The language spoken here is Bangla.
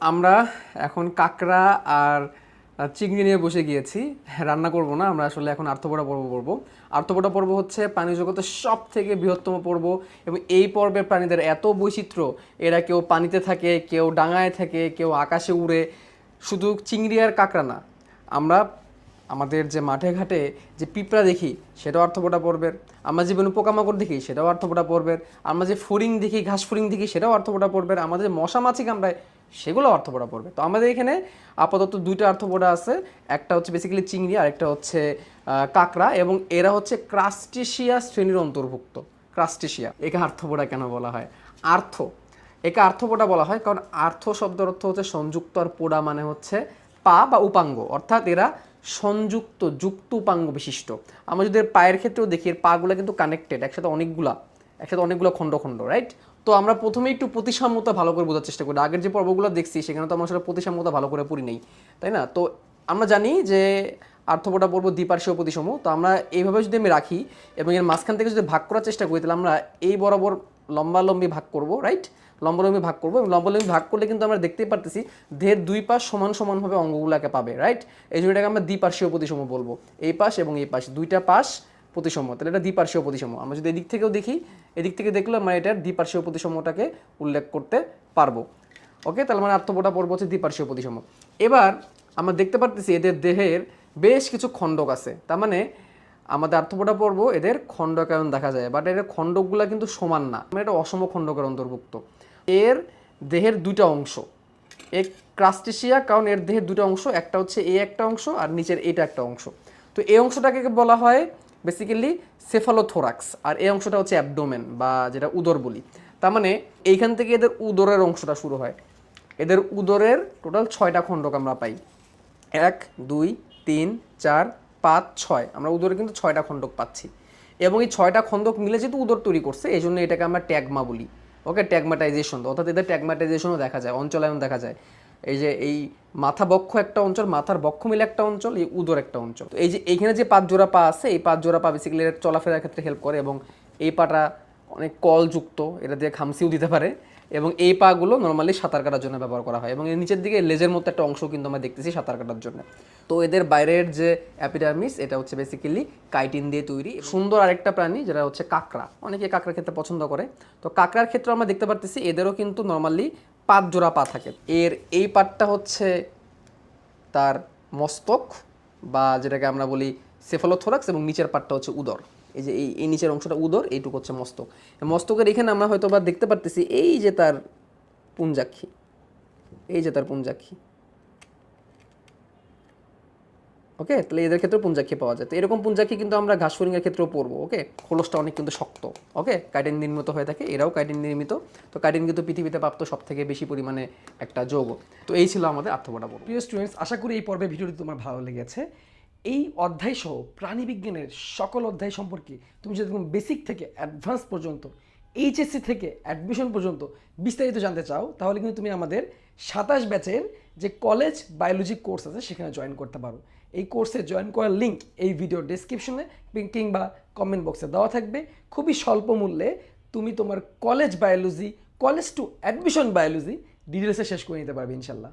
আমরা এখন কাঁকড়া আর চিংড়ি নিয়ে বসে গিয়েছি। রান্না করব না, আমরা আসলে এখন আর্থপড়া পর্ব করব। আর্থপড়া পর্ব হচ্ছে প্রাণী জগতের সব থেকে বৃহত্তম পর্ব এবং এই পর্বের প্রাণীদের এত বৈচিত্র্য, এরা কেউ পানিতে থাকে, কেউ ডাঙায় থাকে, কেউ আকাশে উড়ে। শুধু চিংড়ি আর কাঁকড়া না, আমরা আমাদের যে মাঠে ঘাটে যে পিঁপড়া দেখি, সেটাও অর্থপোটা পর্বের। আমরা যে কোনো পোকামাকড় দেখি, সেটাও অর্থপোটা পর্বের। আমরা যে ফড়িং দেখি, ঘাস ফড়িং দেখি, সেটাও অর্থপোটা পর্বের। আমাদের মশা মাছি কামড়ায় সেগুলো অর্থপোটা পড়বে। তো আমাদের এখানে আপাতত দুইটা অর্থপোটা আছে, একটা হচ্ছে বেসিক্যালি চিংড়ি আর একটা হচ্ছে কাঁকড়া এবং এরা হচ্ছে ক্রাস্টেশিয়া শ্রেণির অন্তর্ভুক্ত। ক্রাস্টেশিয়া, একে আর্থপোটা কেন বলা হয়? আর্থ, একে আর্থপোটা বলা হয় কারণ আর্থ শব্দের অর্থ হচ্ছে সংযুক্ত আর পোড়া মানে হচ্ছে পা বা উপাঙ্গ। অর্থাৎ এরা সংযুক্ত, যুক্ত উপাঙ্গ বিশিষ্ট। আমরা যদি পায়ের ক্ষেত্রেও দেখি, এর পাগুলো কিন্তু কানেক্টেড একসাথে অনেকগুলা, একসাথে অনেকগুলো খণ্ড খণ্ড রাইট তো আমরা প্রথমে একটু প্রতিসাম্যতা ভালো করে বোঝার চেষ্টা করি। আগের যে পর্বগুলো দেখছি, সেখানে তো আমরা আসলে প্রতিসাম্যতা ভালো করে পড়ি নেই, তাই না? তো আমরা জানি যে আর্থপোটা পর্ব দ্বিপার্শ্বীয় প্রতিসম তো আমরা এইভাবে যদি আমি রাখি এবং এর মাঝখান থেকে যদি ভাগ করার চেষ্টা করি, তাহলে আমরা এই বরাবর লম্বালম্বি ভাগ করব রাইট লম্বালম্বি ভাগ করব এবং লম্বালম্বি ভাগ করলে কিন্তু আমরা দেখতেই পারতেছি দেহের দুই পাশ সমান সমানভাবে অঙ্গগুলোকে পাবে রাইট এই জন্য এটাকে আমরা দ্বিপার্শ্বীয় প্রতিসম বলব। এই পাশ এবং এই পাশ, দুইটা পাশ প্রতিসম তাহলে এটা দ্বিপার্শ্বীয় প্রতিসম আমরা যদি এদিক থেকেও দেখি, এদিক থেকে দেখলে আমরা এটার দ্বিপার্শ্বীয় প্রতিসমটাকে উল্লেখ করতে পারব। ওকে তাহলে মানে আত্মপোটা পর্ব হচ্ছে দ্বিপার্শ্বীয় প্রতিসম এবার আমরা দেখতে পারতেছি এদের দেহের বেশ কিছু খণ্ডক আছে। তার মানে আমাদের আর্থপোটা পর্ব এদের খণ্ডকায়ন দেখা যায় বাট এদের খণ্ডকগুলো কিন্তু সমান না। মানে এটা অসম খণ্ডকের অন্তর্ভুক্ত। এর দেহের দুইটা অংশ, এ ক্রাস্টেশিয়া কারণ এর দেহের দুটো অংশ, একটা হচ্ছে এ একটা অংশ, আর নিচের এটা একটা অংশ। তো এই অংশটাকে বলা হয় বেসিক্যালি সেফালোথোরাক্স আর এই অংশটা হচ্ছে অ্যাবডোমেন বা যেটা উদর বলি। তার মানে এইখান থেকে এদের উদরের অংশটা শুরু হয়। এদের উদরের টোটাল ছয়টা খণ্ডক আমরা পাই। এক, দুই, তিন, চার, পাঁচ, ছয়। আমরা উদরে কিন্তু ছয়টা খণ্ডক পাচ্ছি। এবং এই ছয়টা খণ্ডক মিলে যেহেতু উদর তৈরি করছে এই জন্য এটাকে আমরা ট্যাগমা বলি। ওকে, ট্যাগমাটাইজেশন। অর্থাৎ এদের ট্যাগমাটাইজেশনও দেখা যায় অঞ্চলায়ন দেখা যায়। এই যে এই মাথা বক্ষ একটা অঞ্চল, মাথার বক্ষ মিলে একটা অঞ্চল, এই উদর একটা অঞ্চল। তো এই যে এইখানে যে পাঁচ জোড়া পা আছে, এই পাঁচ জোড়া পা বেসিক্যালি চলাফেরার ক্ষেত্রে হেল্প করে এবং এই পাটা অনেক কলযুক্ত, এটা দিয়ে খামসিও দিতে পারে এবং এই পাগুলো নর্মালি সাঁতার কাটার জন্য ব্যবহার করা হয় এবং এর নিচের দিকে লেজের মতো একটা অংশ কিন্তু আমরা দেখতেছি সাঁতার কাটার জন্য। তো এদের বাইরের যে অ্যাপিডার্মিস এটা হচ্ছে বেসিক্যালি কাইটিন দিয়ে তৈরি সুন্দর আরেকটা প্রাণী যেটা হচ্ছে কাঁকড়া। অনেকে কাঁকড়া খেতে পছন্দ করে। তো কাঁকড়ার ক্ষেত্রে আমরা দেখতে পারতেছি এদেরও কিন্তু নর্মালি পাঁচ জোড়া পা থাকে। এর এই পাটটা হচ্ছে তার মস্তক বা যেটাকে আমরা বলি সেফলোথোরাক্স এবং নিচের পাটটা হচ্ছে উদর। এই যে এই এই নিচের অংশটা উদর, এইটুকু হচ্ছে মস্তক। মস্তকের এখানে আমরা হয়তো বা দেখতে পারতেছি এই যে তার পুঞ্জাক্ষী। এই যে তার পুঞ্জাক্ষী। ওকে তাহলে এদের ক্ষেত্রেও পুঞ্জাক্ষী পাওয়া যায়। তো এরকম পুঞ্জাক্ষী কিন্তু আমরা ঘাস ফড়িংয়ের ক্ষেত্রেও পড়ব ওকে খোলসটা অনেক কিন্তু শক্ত ওকে কাইটিন নির্মিত হয়ে থাকে, এরাও কাইটিন নির্মিত। তো কাইটিন কিন্তু পৃথিবীতে প্রাপ্ত সব থেকে বেশি পরিমাণে একটা যৌগ। তো এই ছিল আমাদের আত্মপটা পর্ব প্রিয় স্টুডেন্টস আশা করি এই পর্বে ভিডিওটি তোমার ভালো লেগেছে। এই অধ্যায় সহ প্রাণীবিজ্ঞানের সকল অধ্যায় সম্পর্কে তুমি যদি বেসিক থেকে অ্যাডভান্স পর্যন্ত এইচএসসি থেকে অ্যাডমিশন পর্যন্ত বিস্তারিত জানতে চাও, তাহলে কিন্তু তুমি আমাদের সাতাশ ব্যাচের যে কলেজ বায়োলজি কোর্স আছে, সেখানে জয়েন করতে পারো। এই কোর্সে জয়েন করার লিঙ্ক এই ভিডিও ডিসক্রিপশনে কিংবা কমেন্ট বক্সে দেওয়া থাকবে। খুবই স্বল্প মূল্যে তুমি তোমার college biology college to admission biology ডিটেলসে শেষ করে নিতে পারবে, ইনশাল্লাহ।